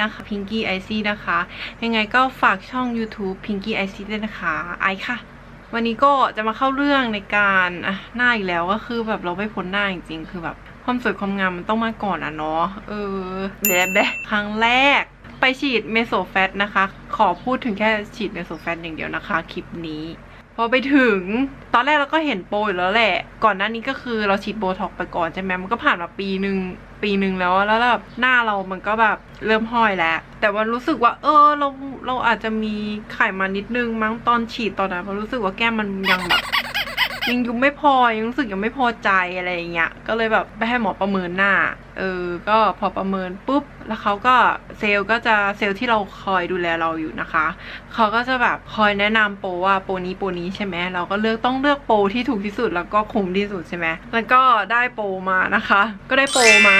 นะคะ Pinky Icy นะคะ ยังไงก็ฝากช่อง YouTube Pinky Icy ด้วยนะคะไอค่ะ วันนี้ก็จะมาเข้าเรื่องในการอะหน้าอีกแล้วก็คือแบบเราไม่พ้นหน้าจริงๆ คือแบบความสวยความงามมันต้องมาก่อนอะเนาะเออเดี๋ยวแบครั้งแรกไปฉีดเมโซแฟตนะคะ ขอพูดถึงแค่ฉีดเมโซแฟตอย่างเดียวนะคะ คลิปนี้ พอไปถึงตอนแรกเราก็เห็นโปรอยู่แล้วแหละ ก่อนหน้านี้ก็คือเราฉีดโบท็อกไปก่อนใช่ไหมมันก็ผ่านมาปีหนึ่งปีหนึ่งแล้วแล้วแบบหน้าเรามันก็แบบเริ่มห้อยแล้ว แต่วันรู้สึกว่า เออเราเราอาจจะมีไขมันนิดนึงมั้งตอนฉีดตอนนั้นเพรารู้สึกว่าแก้มมันยังแบบยังยุบไม่พอยังรู้สึกยังไม่พอใจอะไรอย่างเงี้ยก็เลยแบบไปให้หมอประเมินหน้า เออ ก็พอประเมินปุ๊บแล้วเขาก็เซลล์ก็จะเซลล์ที่เราคอยดูแลเราอยู่นะคะ เขาก็จะแบบคอยแนะนำโปรว่าโปรนี้โปรนี้ใช่ไหมเราก็เลือกต้องเลือกโปรที่ถูกที่สุดแล้วก็คุ้มที่สุดใช่ไหมแล้วก็ได้โปรมานะคะ ก็ได้โปรมา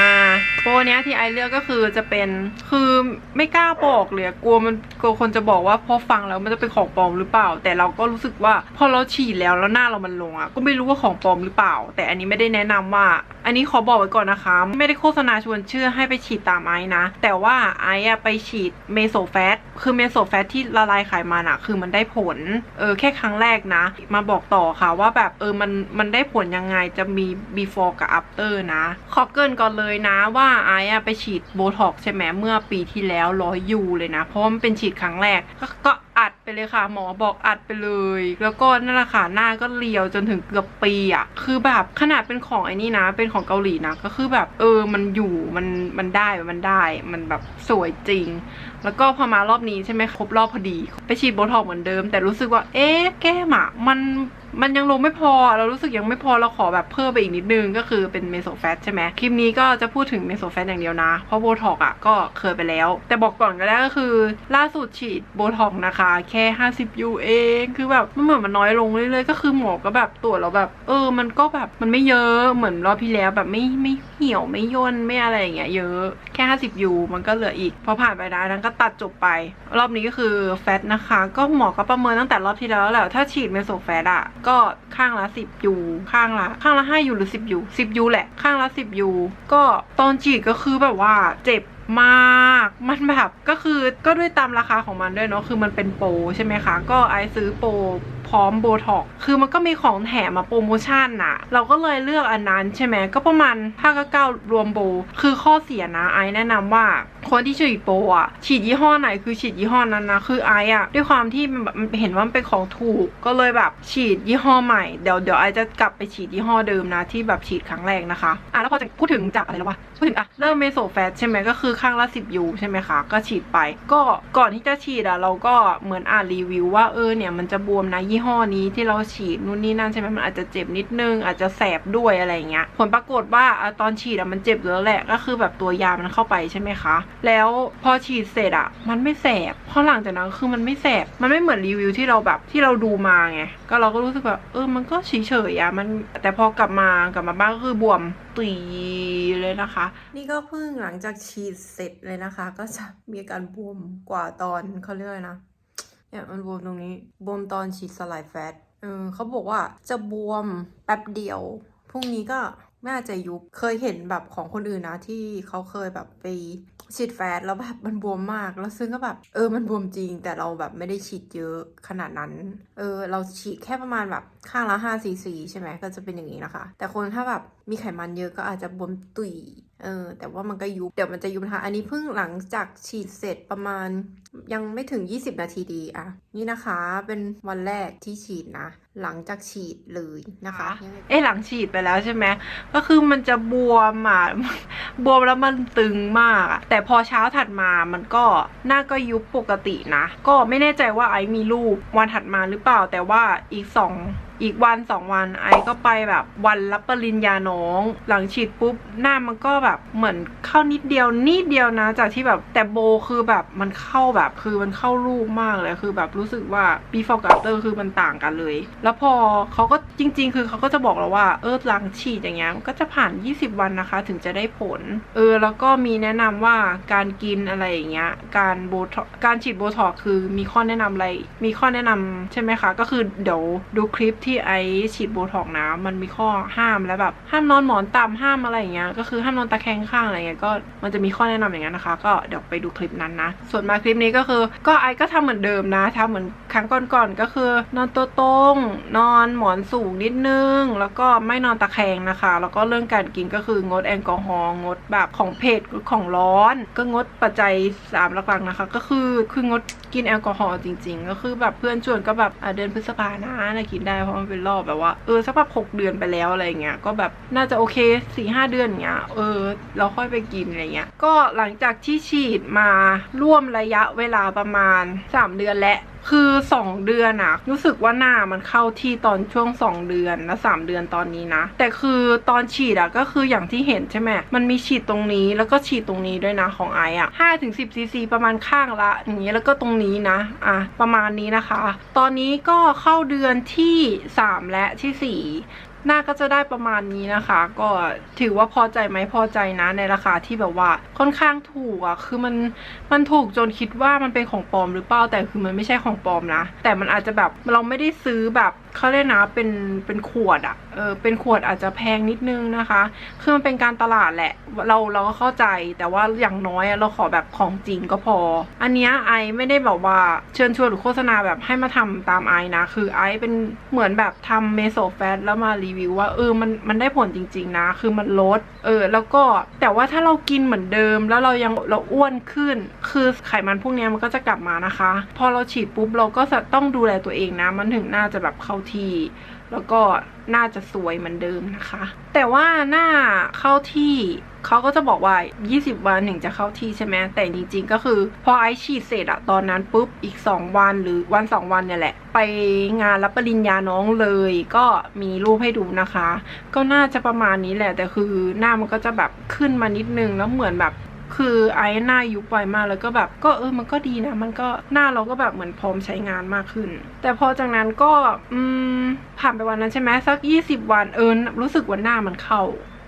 โปรเนี้ยที่ไอเลือกก็คือจะเป็นคือไม่กล้าบอกเลยกลัวมันกลัวคนจะบอกว่าพอฟังแล้วมันจะเป็นของปลอมหรือเปล่า แต่เราก็รู้สึกว่าพอเราฉีดแล้วแล้วหน้าเรามันลงอะก็ไม่รู้ว่าของปลอมหรือเปล่า แต่อันนี้ไม่ได้แนะนำว่า อันนี้ขอบอกไว้ก่อนนะคะ ไม่ได้โฆษณาชวนเชื่อให้ไปฉีดตามไอ้นะ แต่ว่าไอ้อะไปฉีดเมโซแฟตคือเมโซแฟตที่ละลายไขมันอะคือมันได้ผลเออแค่ครั้งแรกนะ มาบอกต่อค่ะว่าแบบเออมันมันได้ผลยังไงจะมี before กับ after นะขอเกินก่อนเลยนะว่าไอ้อะไปฉีดโบท็อกใช่ไหมเมื่อปีที่แล้วร้อยยูเลยนะ เพราะมันเป็นฉีดครั้งแรกก็ อัดไปเลยค่ะ หมอบอกอัดไปเลย แล้วก็นั่นแหละค่ะหน้าก็เลียวจนถึงเกือบปีอะคือแบบขนาดเป็นของไอ้นี่นะ เป็นของเกาหลีนะก็คือแบบเออมันอยู่มันมันได้มันได้มันแบบสวยจริง แล้วก็พอมารอบนี้ใช่ไหมครบรอบพอดี ไปฉีดโบท็อกเหมือนเดิม แต่รู้สึกว่าเอ๊ะแก้มอะมัน มันยังลงไม่พอเรารู้สึกยังไม่พอเราขอแบบเพิ่มไปอีกนิดนึงก็คือเป็นเมโซแฟตใช่ไหมคลิปนี้ก็จะพูดถึงเมโซแฟตอย่างเดียวนะ เพราะโบท็อกซ์อะก็เคยไปแล้ว แต่บอกก่อนก็ได้ก็คือ ล่าสุดฉีดโบท็อกซ์นะคะ แค่ 50ยูเองคือแบบมันเหมือนมันน้อยลงเรื่อยๆก็คือหมอก็แบบตรวจแล้วแบบ เออ มันก็แบบมันไม่เยอะเหมือนรอบที่แล้วแบบไม่ไม่เหี่ยวไม่ย่นไม่อะไรอย่างเงี้ยเยอะแค่ 50 ยูมันก็เหลืออีก พอผ่านไปได้นั้นก็ตัดจบไป รอบนี้ก็คือแฟตนะคะ ก็หมอก็ประเมินตั้งแต่รอบที่แล้วแหละถ้าฉีดเมโซแฟตอะก็ข้างละ 10 ยู ข้างละ ข้างละ 5 ยูหรือ 10 ยู 10 ยูแหละ ข้างละ 10 ยู ก็ตอนฉีดก็คือแบบว่าเจ็บมากมันแบบก็คือก็ด้วยตามราคาของมันด้วยเนาะคือมันเป็นโปรใช่ไหมคะ ก็ไอซื้อโปร พร้อมโบท็อกคือมันก็มีของแถมมาโปรโมชั่นน่ะ เราก็เลยเลือกอันนั้นใช่ไหมก็ประมาณห้าก็เก้ารวมโบ คือข้อเสียนะไอแนะนำว่าคนที่ฉีดโปรอะฉีดยี่ห้อไหนคือฉีดยี่ห้อนั้นนะคือไออะด้วยความที่มันแบบมันเห็นว่ามันเป็นของถูกก็เลยแบบฉีดยี่ห้อใหม่เดี๋ยวเดี๋ยวไอจะกลับไปฉีดยี่ห้อเดิมนะที่แบบฉีดครั้งแรกนะคะอะแล้วพอจะพูดถึงจากอะไรแล้ววะพูดถึงอะเริ่มเมโซแฟตใช่ไหมก็คือข้างละ10ยูใช่ไหมคะก็ฉีดไป ก็ก่อนที่จะฉีดอะเราก็เหมือนอ่านรีวิวว่าเออเนี่ยมันจะบวมนะยี่ห้อนี้ที่เราฉีดนู่นนี่นั่นใช่ไหมมันอาจจะเจ็บนิดนึงอาจจะแสบด้วยอะไรเงี้ยผลปรากฏว่าตอนฉีดอะมันเจ็บแล้วแหละก็คือแบบตัวยามันเข้าไปใช่ไหมคะ แล้วพอฉีดเสร็จอะมันไม่แสบพราะหลังจากนั้นคือมันไม่แสบมันไม่เหมือนรีวิวที่เราแบบที่เราดูมาไงก็เราก็รู้สึกแบบเออมันก็เฉยๆอะมันแต่พอกลับมากลับมาบ้านก็คือบวมตีเลยนะคะ นี่ก็เพิ่งหลังจากฉีดเสร็จเลยนะคะ ก็จะมีอาการบวมกว่าตอนเขาเรียกอะไรนะ เนี่ยมันบวมตรงนี้บวมตอนฉีดสลายแฟตเออเขาบอกว่าจะบวมแป๊บเดียวพรุ่งนี้ก็น่าจะยุบเคยเห็นแบบของคนอื่นนะที่เขาเคยแบบไปฉีดแฟตแล้วแบบมันบวมมาก แล้วซึ่งก็แบบเออมันบวมจริง แต่เราแบบไม่ได้ฉีดเยอะขนาดนั้น เออ เราฉีดแค่ประมาณแบบข้างละ5ซีซีใช่ไหมก็จะเป็นอย่างนี้นะคะ แต่คนถ้าแบบมีไขมันเยอะก็อาจจะบวมตุย เออแต่ว่ามันก็ยุบเดี๋ยวมันจะยุบนะคะ อันนี้เพิ่งหลังจากฉีดเสร็จประมาณยังไม่ถึง 20 นาทีดีอะนี่นะคะเป็นวันแรกที่ฉีดนะหลังจากฉีดเลยนะคะ เอ๊ะหลังฉีดไปแล้วใช่ไหมก็คือมันจะบวมอะบวมแล้วมันตึงมากอะแต่พอเช้าถัดมามันก็หน้าก็ยุบปกตินะ ก็ไม่แน่ใจว่าไอซ์มีรูปวันถัดมาหรือเปล่า แต่ว่าอีกสองอีกวันสองวันไอก็ไปแบบวันรับปริญญาน้อง หลังฉีดปุ๊บหน้ามันก็แบบเหมือนเข้านิดเดียวนิดเดียวนะ จากที่แบบแต่โบคือแบบมันเข้าแบบคือมันเข้ารูปมากเลยคือแบบรู้สึกว่า before กับ after คือมันต่างกันเลยแล้วพอเขาก็จริง ๆ คือเขาก็จะบอกเราว่าเออหลังฉีดอย่างเงี้ยก็จะผ่าน 20 วันนะคะ ถึงจะได้ผล เออ แล้วก็มีแนะนำว่าการกินอะไรอย่างเงี้ย การโบท็อการฉีดโบท็อกคือมีข้อแนะนำอะไร มีข้อแนะนำใช่ไหมคะ ก็คือเดี๋ยวดูคลิปที่ไอฉีดโบท็อกนะมันมีข้อห้ามแล้วแบบห้ามนอนหมอนต่ำห้ามอะไรอย่างเงี้ยก็คือห้ามนอนตะแคงข้างอะไรเงี้ยก็มันจะมีข้อแนะนำอย่างนั้นนะคะ ก็เดี๋ยวไปดูคลิปนั้นนะ ส่วนมาคลิปนี้ก็คือ ก็ไอก็ทำเหมือนเดิมนะทำเหมือนครั้งก่อนๆก็คือนอนตัวตรงนอนหมอนสูงนิดนึง แล้วก็ไม่นอนตะแคงนะคะ แล้วก็เรื่องการกินก็คืองดแอลกอฮอล์งดแบบของเผ็ดของร้อน ก็งดปัจจัยสามหลักๆนะคะ ก็คือคืองดกินแอลกอฮอล์จริง ๆ ก็คือแบบเพื่อนชวนก็แบบเดือนพฤษภานะนะกินได้เพราะมันเป็นรอบแบบว่าเออสักแบบหกเดือนไปแล้วอะไรเงี้ยก็แบบน่าจะโอเคสี่ห้าเดือนเงี้ยเออ เราค่อยไปกินอะไรเงี้ยก็หลังจากที่ฉีดมาร่วมระยะเวลาประมาณ 3 เดือนและ คือ2เดือนอะรู้สึกว่าหน้ามันเข้าที่ตอนช่วง2เดือนและ3เดือนตอนนี้นะ แต่คือตอนฉีดอะก็คืออย่างที่เห็นใช่ไหมมันมีฉีดตรงนี้แล้วก็ฉีดตรงนี้ด้วยนะของไออะห้าถึงสิบซีซีประมาณข้างละอย่างเงี้ยแล้วก็ตรงนี้นะอะประมาณนี้นะคะ ตอนนี้ก็เข้าเดือนที่3และทีสี่4 หน้าก็จะได้ประมาณนี้นะคะ ก็ถือว่าพอใจไหมพอใจนะในราคาที่แบบว่าค่อนข้างถูกอะคือมันมันถูกจนคิดว่ามันเป็นของปลอมหรือเปล่าแต่คือมันไม่ใช่ของปลอมนะ แต่มันอาจจะแบบเราไม่ได้ซื้อแบบเขาเรียกนะเป็นเป็นขวดอะเออเป็นขวดอาจจะแพงนิดนึงนะคะคือมันเป็นการตลาดแหละ เราเราก็เข้าใจแต่ว่าอย่างน้อยเราขอแบบของจริงก็พอ อันเนี้ยไอไม่ได้แบบว่าเชิญชวนหรือโฆษณาแบบให้มาทำตามไอนะ คือไอเป็นเหมือนแบบทำเมโซแฟตแล้วมารีวิวว่าเออมันมันได้ผลจริง ๆ นะ คือมันลด เออ แล้วก็แต่ว่าถ้าเรากินเหมือนเดิม แล้วเรายังเราอ้วนขึ้น คือไขมันพวกนี้มันก็จะกลับมานะคะ พอเราฉีดปุ๊บเราก็จะต้องดูแลตัวเองนะ มันถึงน่าจะแบบเข้าที่แล้วก็น่าจะสวยเหมือนเดิมนะคะ แต่ว่าหน้าเข้าที่ เขาก็จะบอกว่า 20 วันถึงจะเข้าที่ใช่ไหมแต่จริงๆก็คือ พอไอฉีดเสร็จอะตอนนั้นปุ๊บอีก 2 วันหรือวัน 2 วันเนี่ยแหละ ไปงานรับปริญญาน้องเลย ก็มีรูปให้ดูนะคะ ก็น่าจะประมาณนี้แหละ แต่คือหน้ามันก็จะแบบขึ้นมานิดนึงแล้วเหมือนแบบคือไอ้หน้ายุบไวมากแล้วก็แบบก็เออมันก็ดีนะ มันก็หน้าเราก็แบบเหมือนพร้อมใช้งานมากขึ้น แต่พอจากนั้นก็อืมผ่านไปวันนั้นใช่ไหมสักยี่สิบวันเออรู้สึกว่าหน้ามันเข้า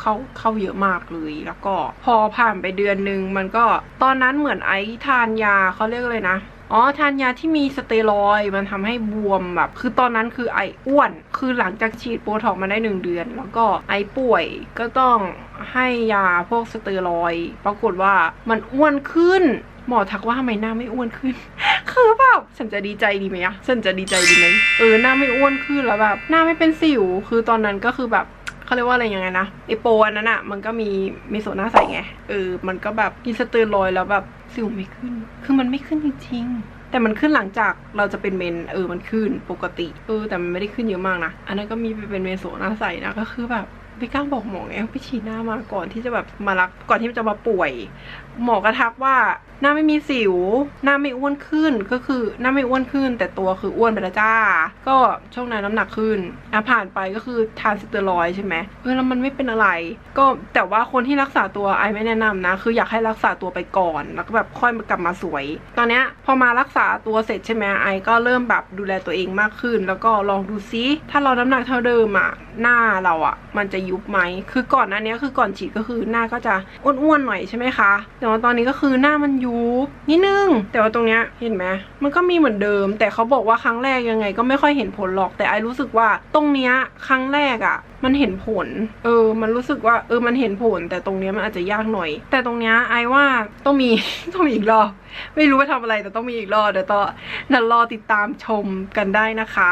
เข้าเข้าเยอะมากเลย แล้วก็พอผ่านไปเดือนหนึ่งมันก็ตอนนั้นเหมือนไอ้ทานยาเขาเรียกเลยนะอ๋อทานยาที่มีสเตียรอยมันทำให้บวมแบบ คือตอนนั้นคือไออ้วน คือหลังจากฉีดโบท็อกมาได้หนึ่งเดือน แล้วก็ไอป่วยก็ต้องให้ยาพวกสเตียรอย ปรากฏว่ามันอ้วนขึ้น หมอทักว่าทำไมหน้าไม่อ้วนขึ้น คือแบบฉันจะดีใจดีไหมอะฉันจะดีใจดีไหมเออหน้าไม่อ้วนขึ้นแล้วแบบหน้าไม่เป็นสิว คือตอนนั้นก็คือแบบ เขาเรียกว่าอะไรยังไงนะไอโปอันนั้นอะมันก็มีมีโซน่าใส่ไงเออมันก็แบบกินสเตียรอยแล้วแบบสิวไม่ขึ้น คือมันไม่ขึ้นจริงๆแต่มันขึ้นหลังจากเราจะเป็นเมนเออมันขึ้นปกติเออแต่มันไม่ได้ขึ้นเยอะมากนะอันนั้นก็มีไปเป็นเมนโซน่าใส่นะก็คือแบบไม่กล้าบอกหมอไงไปฉีดหน้ามาก่อนที่จะแบบมารักก่อนที่จะมาป่วย หมอก็ทักว่า น้าไม่มีสิว หน้าไม่อ้วนขึ้นก็คือหน้าไม่อ้วนขึ้น แต่ตัวคืออ้วนไปแล้วจ้า ก็ช่วงนั้นน้ำหนักขึ้นอะผ่านไปก็คือทานสเตียรอยด์ใช่ไหมเออแล้วมันไม่เป็นอะไร ก็แต่ว่าคนที่รักษาตัวไอไม่แนะนำนะ คืออยากให้รักษาตัวไปก่อน แล้วก็แบบค่อยมากลับมาสวย ตอนเนี้ยพอมารักษาตัวเสร็จใช่ไหมไอก็เริ่มแบบดูแลตัวเองมากขึ้น แล้วก็ลองดูซิถ้าเราน้ำหนักเท่าเดิมอะหน้าเราอะ มันจะยุบไหมคือก่อนหน้านี้คือก่อนฉีดก็คือหน้าก็จะอ้วนๆหน่อยใช่ไหมคะแต่ว่าตอนนี้ก็คือหน้ามันยุบนิดนึง แต่ว่าตรงเนี้ยเห็นไหมมันก็มีเหมือนเดิม แต่เขาบอกว่าครั้งแรกยังไง ก็ไม่ค่อยเห็นผลหรอกแต่ไอรู้สึกว่าตรงเนี้ยครั้งแรกอะ มันเห็นผล เออ มันรู้สึกว่าเออมันเห็นผล แต่ตรงเนี้ยมันอาจจะยากหน่อย แต่ตรงเนี้ยไอว่าต้องมี ต้องมีอีกรอบไม่รู้ว่าทำอะไรแต่ต้องมีอีกรอบเดี๋ยวต่องนั่นรอติดตามชมกันได้นะคะ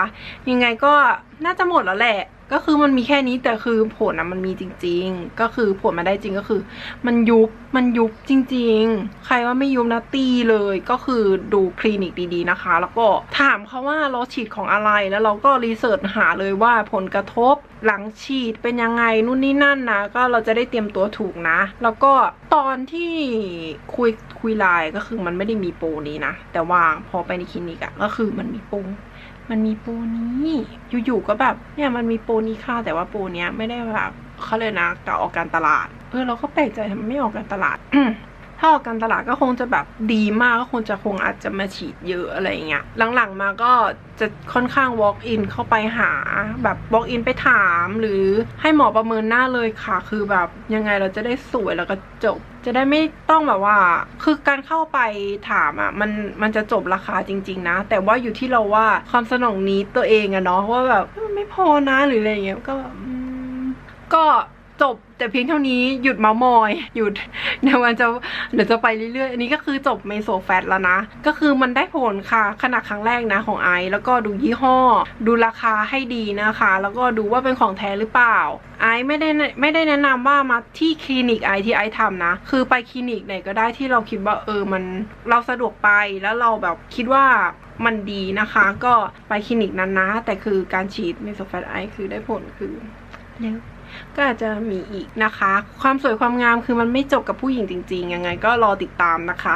ยังไงก็น่าจะหมดแล้วแหละ ก็คือมันมีแค่นี้แต่คือผลอะมันมีจริง ๆ ก็คือผลมาได้จริงก็คือ มันยุบมันยุบจริง ๆ ใครว่าไม่ยุบนะตีเลยก็คือดูคลินิกดีๆนะคะ แล้วก็ถามเขาว่าเราฉีดของอะไรแล้วเราก็รีเสิร์ชหาเลยว่าผลกระทบหลังฉีดเป็นยังไงนู่นนี่นั่นนะ ก็เราจะได้เตรียมตัวถูกนะ แล้วก็ตอนที่คุยคุยไลน์ก็คือมันไม่ได้มีโปรนี้นะ แต่ว่าพอไปในคลินิกอะก็คือมันมีโปร มันมีโปรนี้อยู่ๆก็แบบเนี่ยมันมีโปรนี้ค่ะแต่ว่าโปรเนี้ยไม่ได้แบบเขาเลยนะกะออกการตลาด เออเราก็แปลกใจทำไมไม่ออกการตลาด ถ้าออกการตลาดก็คงจะแบบดีมากก็คงจะคงอาจจะมาฉีดเยอะอะไรเงี้ยหลังๆมาก็จะค่อนข้าง walk in เข้าไปหาแบบ walk in ไปถามหรือให้หมอประเมินหน้าเลยค่ะ คือแบบยังไงเราจะได้สวยแล้วก็จบ จะได้ไม่ต้องแบบว่า คือการเข้าไปถามอะมันมันจะจบราคาจริง ๆ นะ แต่ว่าอยู่ที่เราว่าความสนองนี้ตัวเองอะเนาะว่าแบบไม่พอนะหรืออะไรเงี้ยก็แบบก็ จบแต่เพียงเท่านี้หยุดเมาส์มอย หยุดเดี๋ยวมันจะเดี๋ยวจะไปเรื่อยๆ อันนี้ก็คือจบเมโซแฟตแล้วนะ ก็คือมันได้ผลค่ะขนาดครั้งแรกนะของไอซ์แล้วก็ดูยี่ห้อ ดูราคาให้ดีนะคะ แล้วก็ดูว่าเป็นของแท้หรือเปล่า ไอซ์ไม่ได้ไม่ได้แนะนำว่ามาที่คลินิกไอซ์ที่ไอซ์ทำนะ คือไปคลินิกไหนก็ได้ที่เราคิดว่าเออมันเราสะดวกไปแล้วเราแบบคิดว่ามันดีนะคะ ก็ไปคลินิกนั้นนะ แต่คือการฉีดเมโซแฟตไอซ์คือได้ผลคือ เร็วก็อาจจะมีอีกนะคะ ความสวยความงามคือมันไม่จบกับผู้หญิงจริง ๆ ยังไงก็รอติดตามนะคะ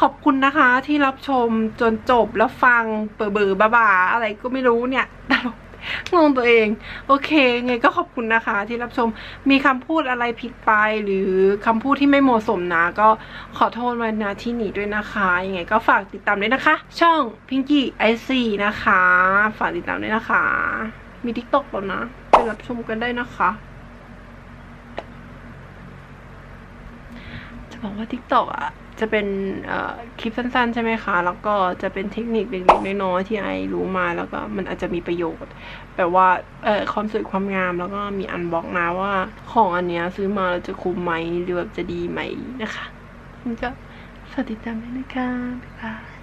ขอบคุณนะคะที่รับชมจนจบแล้วฟังเบอร์เบอร์บ้าๆอะไรก็ไม่รู้เนี่ยตลกงงตัวเอง โอเค ไงก็ขอบคุณนะคะ ที่รับชมมีคำพูดอะไรผิดไป หรือคำพูดที่ไม่เหมาะสมนะ ก็ขอโทษมาณที่นี้ด้วยนะคะยังไงก็ฝากติดตามด้วยนะคะ ช่อง Pinky i c นะคะ ฝากติดตามด้วยนะคะ มี TikTok แล้วนะ ไปรับชมกันได้นะคะ จะบอกว่า TikTok อะ จะเป็นคลิปสั้นๆ ใช่ไหมคะ แล้วก็จะเป็นเทคนิคเล็กๆน้อยๆที่ไอรู้มาแล้วก็มันอาจจะมีประโยชน์แบบว่าเออความสวยความงามแล้วก็มีอันบอกนะว่า ของอันเนี้ยซื้อมาแล้วจะคุ้มไหมหรือแบบจะดีไหมนะคะมันก็ฝากติดตามด้วยนะคะบ๊ายบาย